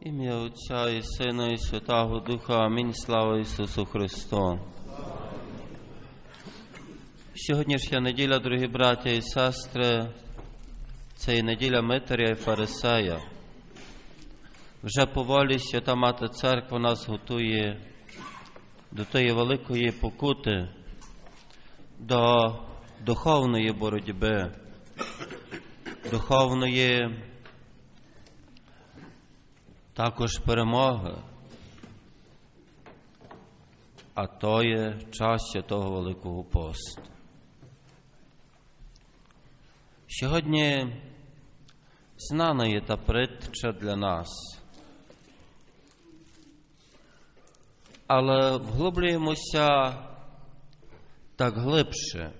Ім'я Отця і Сина, і Святого Духа. Амінь. Слава Ісусу Христу. Сьогоднішня неділя, дорогі браття і сестри, це і неділя Митаря і Фарисея. Вже поволі Свята Мати Церква нас готує до тої великої покути, до духовної боротьби, духовної також перемоги. А то є час святого Великого посту. Сьогодні знана є та притча для нас. Але вглублюємося так глибше.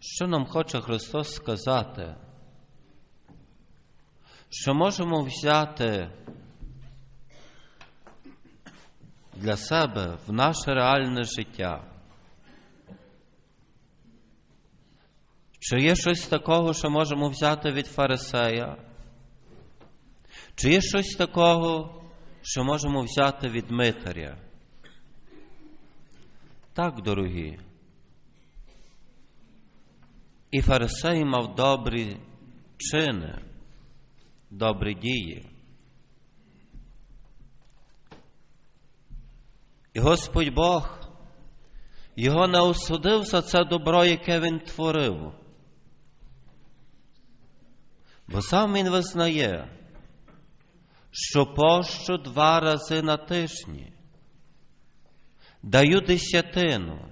Що нам хоче Христос сказати? Що можемо взяти для себе в наше реальне життя? Чи є щось такого, що можемо взяти від Фарисея? Чи є щось такого, що можемо взяти від Митаря? Так, дорогі. І Фарисей мав добрі чини, добрі дії. І Господь Бог його не осудив за це добро, яке він творив. Бо сам він визнає, що пощу два рази на тижні, даю десятину.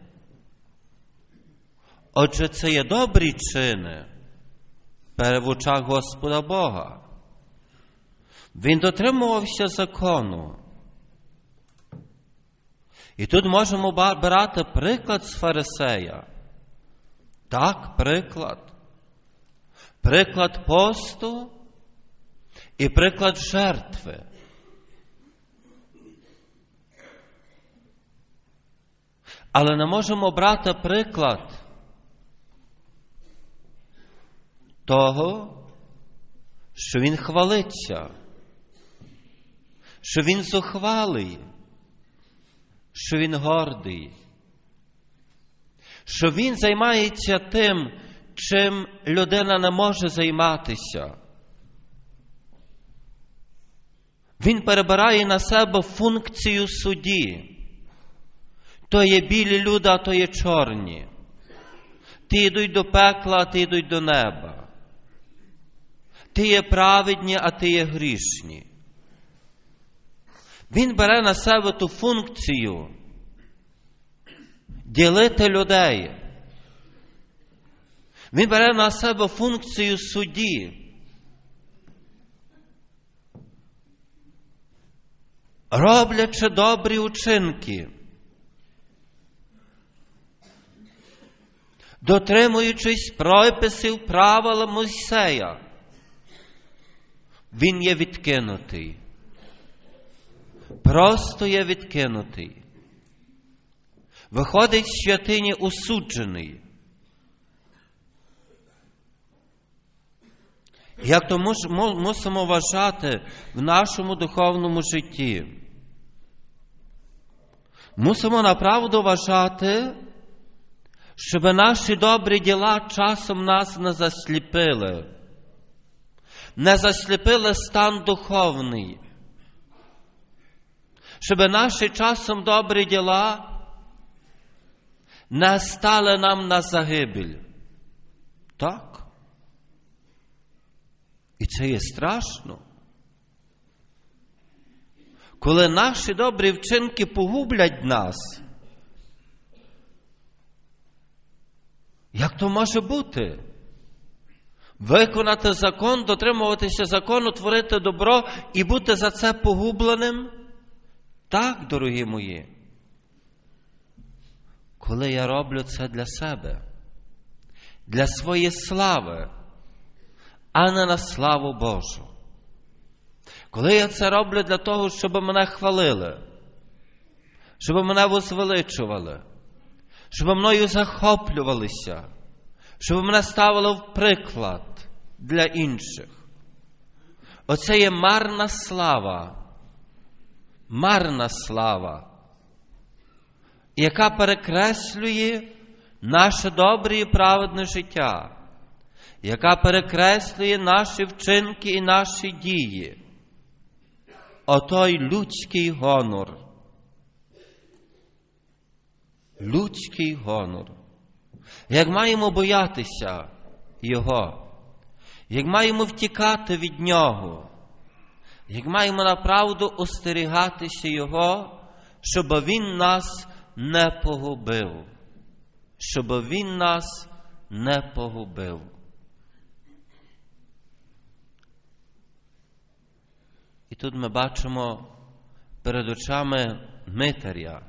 Отже, це є добрі чини в очах Господа Бога. Він дотримувався закону. І тут можемо брати приклад з Фарисея. Так, приклад. Приклад посту і приклад жертви. Але не можемо брати приклад того, що він хвалиться, що він зухвалий, що він гордий, що він займається тим, чим людина не може займатися. Він перебирає на себе функцію судді. То є білі люди, а то є чорні. Ті йдуть до пекла, а ті йдуть до неба. Ти є праведні, а ти є грішні. Він бере на себе ту функцію ділити людей. Він бере на себе функцію судді. Роблячи добрі учинки, дотримуючись приписів правила Мойсея, він є відкинутий. Просто є відкинутий. Виходить з святині осуджений. Як то мусимо вважати в нашому духовному житті? Мусимо направду вважати, щоб наші добрі діла часом нас не засліпили, не засліпили стан духовний, щоб наші часом добрі діла не стали нам на загибель. Так? І це є страшно. Коли наші добрі вчинки погублять нас, як то може бути? Виконати закон, дотримуватися закону, творити добро і бути за це погубленим? Так, дорогі мої. Коли я роблю це для себе, для своєї слави а не на славу Божу. Коли я це роблю для того, щоб мене хвалили, щоб мене возвеличували, щоб мною захоплювалися, щоб мене ставили в приклад для інших. Оце є марна слава, марна слава, яка перекреслює наше добре і праведне життя, яка перекреслює наші вчинки і наші дії. Отой людський гонор. Людський гонор. Як маємо боятися Його, як маємо втікати від Нього, як маємо направду остерігатися Його, щоб Він нас не погубив, щоб Він нас не погубив. І тут ми бачимо перед очами Митаря.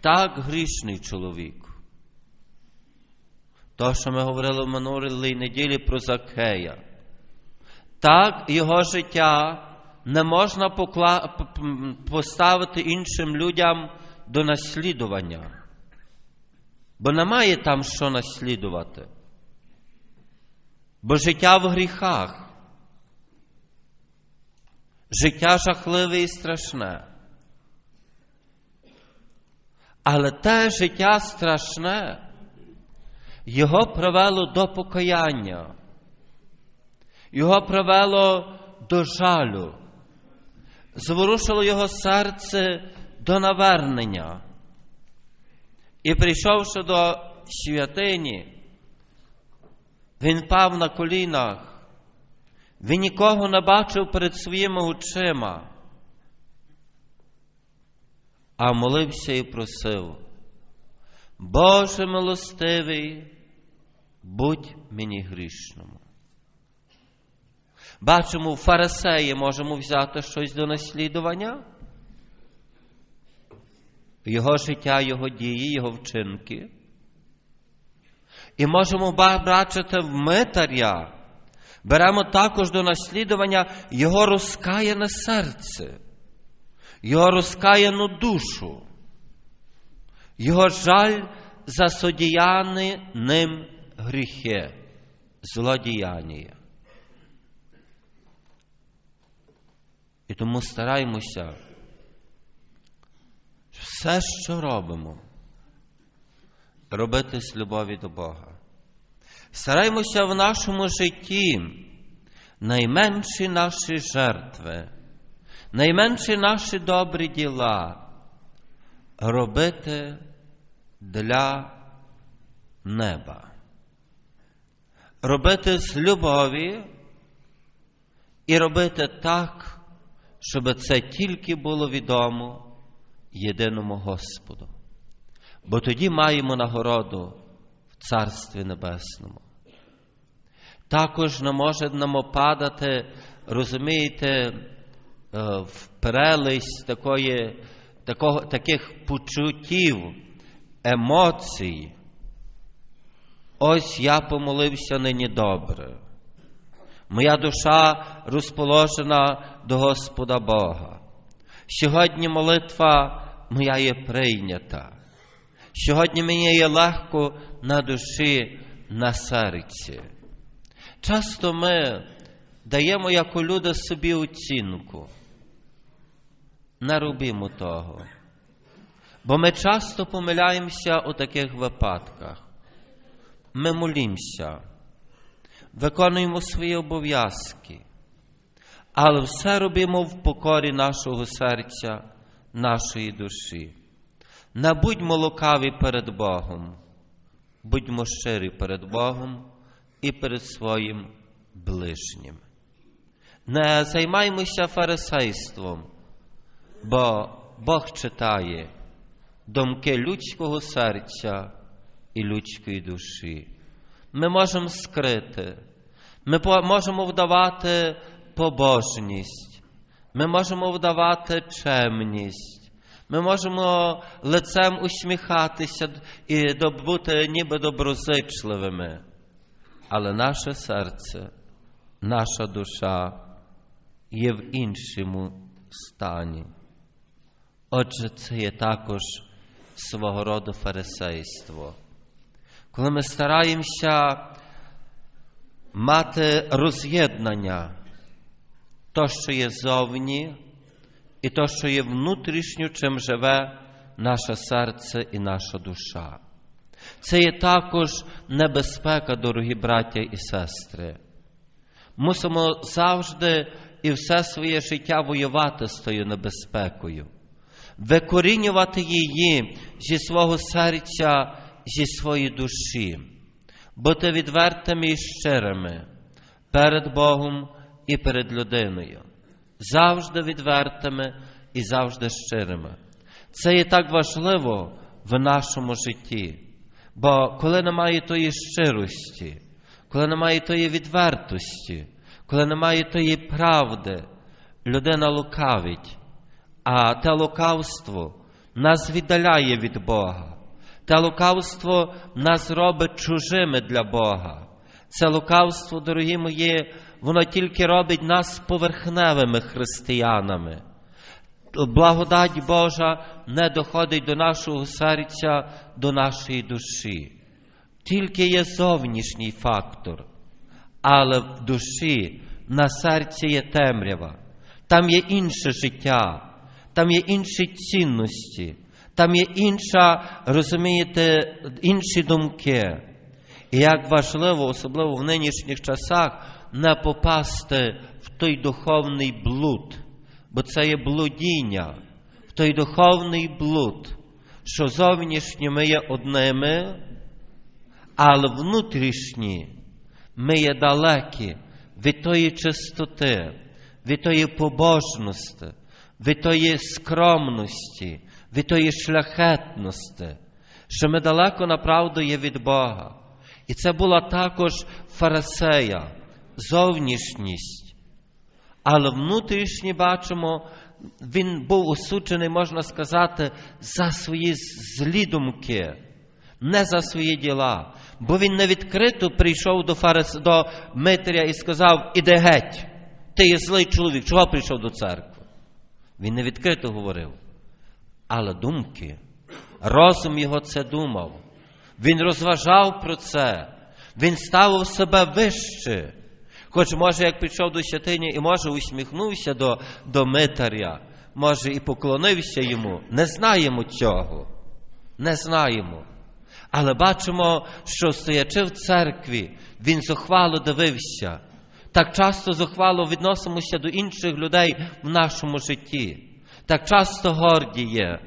Так грішний чоловік. То, що ми говорили в минулій неділі про Закея. Так його життя не можна покла... поставити іншим людям до наслідування, бо немає там що наслідувати. Бо життя в гріхах. Життя жахливе і страшне. Але те життя страшне його привело до покаяння, його привело до жалю, зворушило його серце до навернення. І прийшовши до святині, він пав на колінах. Він нікого не бачив перед своїми очима, а молився і просив, Боже милостивий, будь мені грішному. Бачимо, фарисеї можемо взяти щось до наслідування, його життя, його дії, його вчинки. І можемо бачити в митаря. Беремо також до наслідування Його розкаяне серце, Його розкаяну душу, Його жаль за содіяни ним гріхи, злодіяння. І тому стараємося все, що робимо, робити з любові до Бога. Стараємося в нашому житті найменші наші жертви, найменші наші добрі діла робити для неба, робити з любові і робити так, щоб це тільки було відомо єдиному Господу. Бо тоді маємо нагороду в Царстві Небесному. Також не може нам падати, розумієте, в перелись такої, такого, таких почуттів, емоцій. Ось я помолився нині добре. Моя душа розположена до Господа Бога. Сьогодні молитва моя є прийнята. Сьогодні мені є легко на душі, на серці. Часто ми даємо як люди собі оцінку. Не робимо того. Бо ми часто помиляємося у таких випадках. Ми молімося, виконуємо свої обов'язки, але все робимо в покорі нашого серця, нашої душі. Не будьмо лукаві перед Богом, будьмо щирі перед Богом і перед своїм ближнім. Не займаймося фарисейством, бо Бог читає думки людського серця і людської душі. Ми можемо скрити, ми можемо вдавати побожність, ми можемо вдавати чемність, ми можемо лицем усміхатися і бути ніби доброзичливими. Але наше серце, наша душа є в іншому стані. Отже, це є також свого роду фарисейство. Коли ми стараємося мати роз'єднання то, що є зовні, і то, що є внутрішньо, чим живе наше серце і наша душа. Це є також небезпека, дорогі браття і сестри. Мусимо завжди і все своє життя воювати з тою небезпекою, викорінювати її зі свого серця, зі своєї душі, бути відвертими і щирими перед Богом і перед людиною, завжди відвертими і завжди щирими. Це є так важливо в нашому житті, бо коли немає тої щирості, коли немає тої відвертості, коли немає тої правди, людина лукавить, а те лукавство нас віддаляє від Бога. Те лукавство нас робить чужими для Бога. Це лукавство, дорогі мої, воно тільки робить нас поверхневими християнами. Благодать Божа не доходить до нашого серця, до нашої душі. Тільки є зовнішній фактор, але в душі, на серці є темрява, там є інше життя, там є інші цінності, там є інша, розумієте, інші думки. І як важливо, особливо в нинішніх часах, не попасти в той духовний блуд, бо це є блудіння, в той духовний блуд, що зовнішні ми є одними, але внутрішні ми є далекі від тої чистоти, від тої побожності, від тої скромності, від тої шляхетності, що ми далеко направду є від Бога. І це була також фарисея, зовнішність. Але внутрішні бачимо, він був осуджений, можна сказати, за свої злі думки, не за свої діла. Бо він не відкрито прийшов до Фарис... до Митря і сказав: Іди геть, ти є злий чоловік, чого прийшов до церкви? Він не відкрито говорив. Але думки, розум його це думав. Він розважав про це, він ставив себе вище. Хоч, може, як прийшов до святині і може усміхнувся до, до митаря, може, і поклонився йому. Не знаємо цього. Не знаємо. Але бачимо, що стоячи в церкві, він зухвало дивився. Так часто зухвало відносимося до інших людей в нашому житті. Так часто горді є.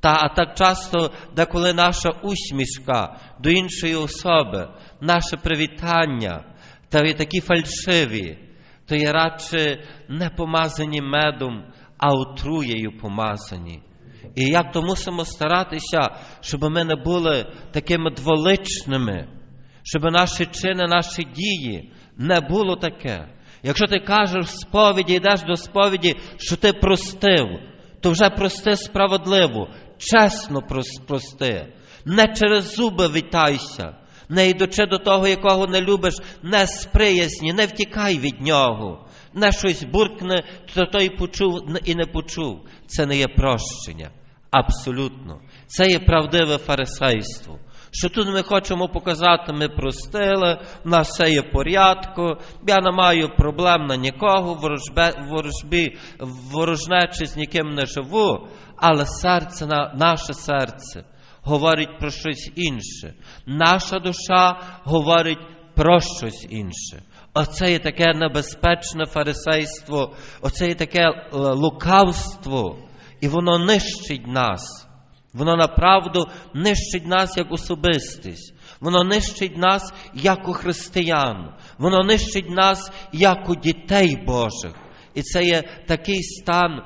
Та, а так часто, деколи наша усмішка до іншої особи, наше привітання, та є такі фальшиві, то є радше не помазані медом, а отруєю помазані. І як то мусимо старатися, щоб ми не були такими дволичними, щоб наші чини, наші дії не було таке. Якщо ти кажеш в сповіді, йдеш до сповіді, що ти простив, то вже прости справедливо, чесно прости, не через зуби вітайся, не йдучи до того, якого не любиш, не сприязні, не втікай від нього, не щось буркне, то той почув і не почув. Це не є прощення. Абсолютно. Це є правдиве фарисейство. Що тут ми хочемо показати, ми простили, в нас все є порядку, я не маю проблем на нікого, в ворожбі, ворожнечі з ніким не живу, але серце, наше серце говорить про щось інше. Наша душа говорить про щось інше. Оце є таке небезпечне фарисейство, оце є таке лукавство, і воно нищить нас. Воно направду нищить нас як особистість. Воно нищить нас як у християн. Воно нищить нас як у дітей Божих. І це є такий стан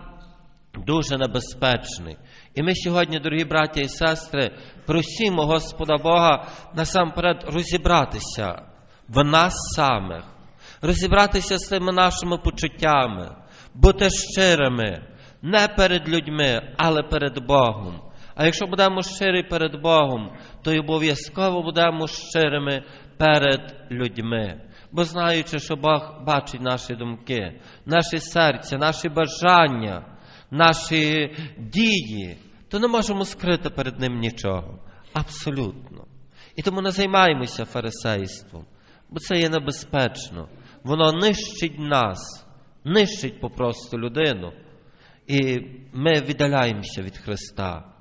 дуже небезпечний. І ми сьогодні, дорогі браття і сестри, просимо Господа Бога насамперед розібратися в нас самих, розібратися з тими нашими почуттями, бути щирими не перед людьми, але перед Богом. А якщо будемо щирі перед Богом, то й обов'язково будемо щирими перед людьми. Бо знаючи, що Бог бачить наші думки, наші серця, наші бажання, наші дії, то не можемо скрити перед Ним нічого. Абсолютно. І тому не займаємося фарисейством, бо це є небезпечно. Воно нищить нас, нищить попросту людину. І ми віддаляємося від Христа.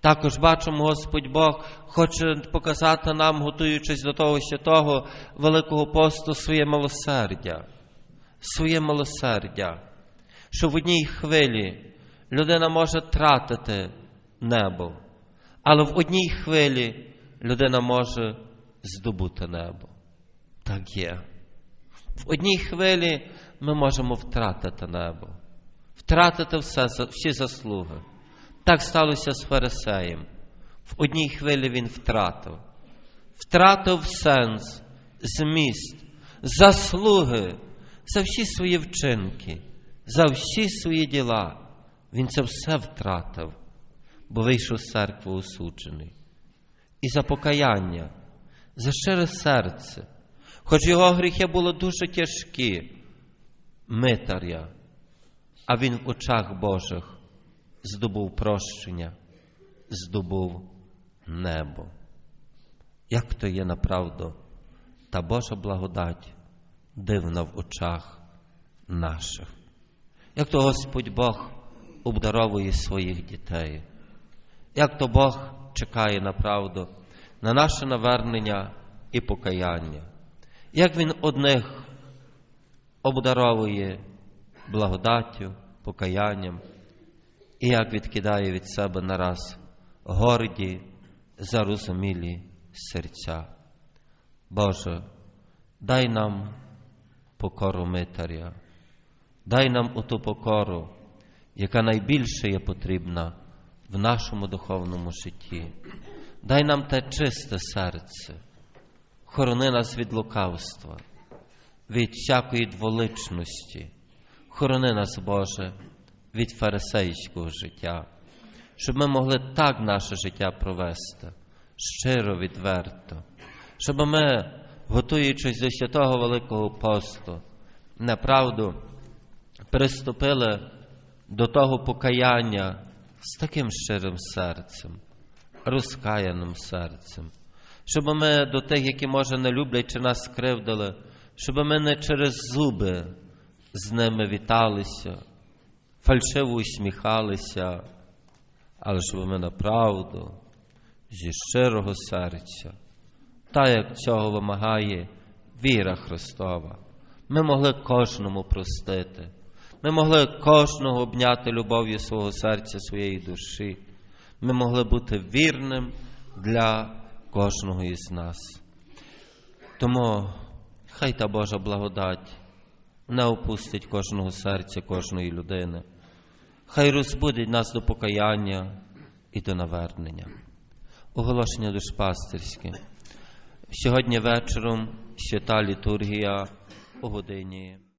Також бачимо, Господь Бог хоче показати нам, готуючись до того святого Великого посту, своє милосердя, своє милосердя, що в одній хвилі людина може тратити небо, але в одній хвилі людина може здобути небо. Так є. В одній хвилі ми можемо втратити небо, втратити все, всі заслуги. Так сталося з Фарисеєм. В одній хвилі він втратив. Втратив сенс, зміст, заслуги за всі свої вчинки, за всі свої діла. Він це все втратив, бо вийшов з церкви осуджений. І за покаяння, за щире серце, хоч його гріхи були дуже тяжкі, митаря, а він в очах Божих здобув прощення, здобув небо. Як то є направду та Божа благодать дивна в очах наших, як то Господь Бог обдаровує своїх дітей, як то Бог чекає направду на наше навернення і покаяння, як Він одних обдаровує благодаттю, покаянням, і як відкидає від себе нараз горді, зарозумілі серця. Боже, дай нам покору митаря, дай нам оту покору, яка найбільше є потрібна в нашому духовному житті. Дай нам те чисте серце, хорони нас від лукавства, від всякої дволичності, хорони нас, Боже, від фарисейського життя, щоб ми могли так наше життя провести, щиро, відверто, щоб ми, готуючись до святого Великого посту, направду приступили до того покаяння з таким щирим серцем, розкаяним серцем, щоб ми до тих, які, може, не люблять чи нас скривдили, щоб ми не через зуби з ними віталися, фальшиво усміхалися, але щоб ми направду зі щирого серця, та як цього вимагає віра Христова, ми могли кожному простити. Ми могли кожного обняти любов'ю свого серця, своєї душі. Ми могли бути вірним для кожного із нас. Тому хай та Божа благодать не опустить кожного серця, кожної людини. Хай розбудить нас до покаяння і до навернення. Оголошення душпастерське. Сьогодні вечором свята літургія у годині.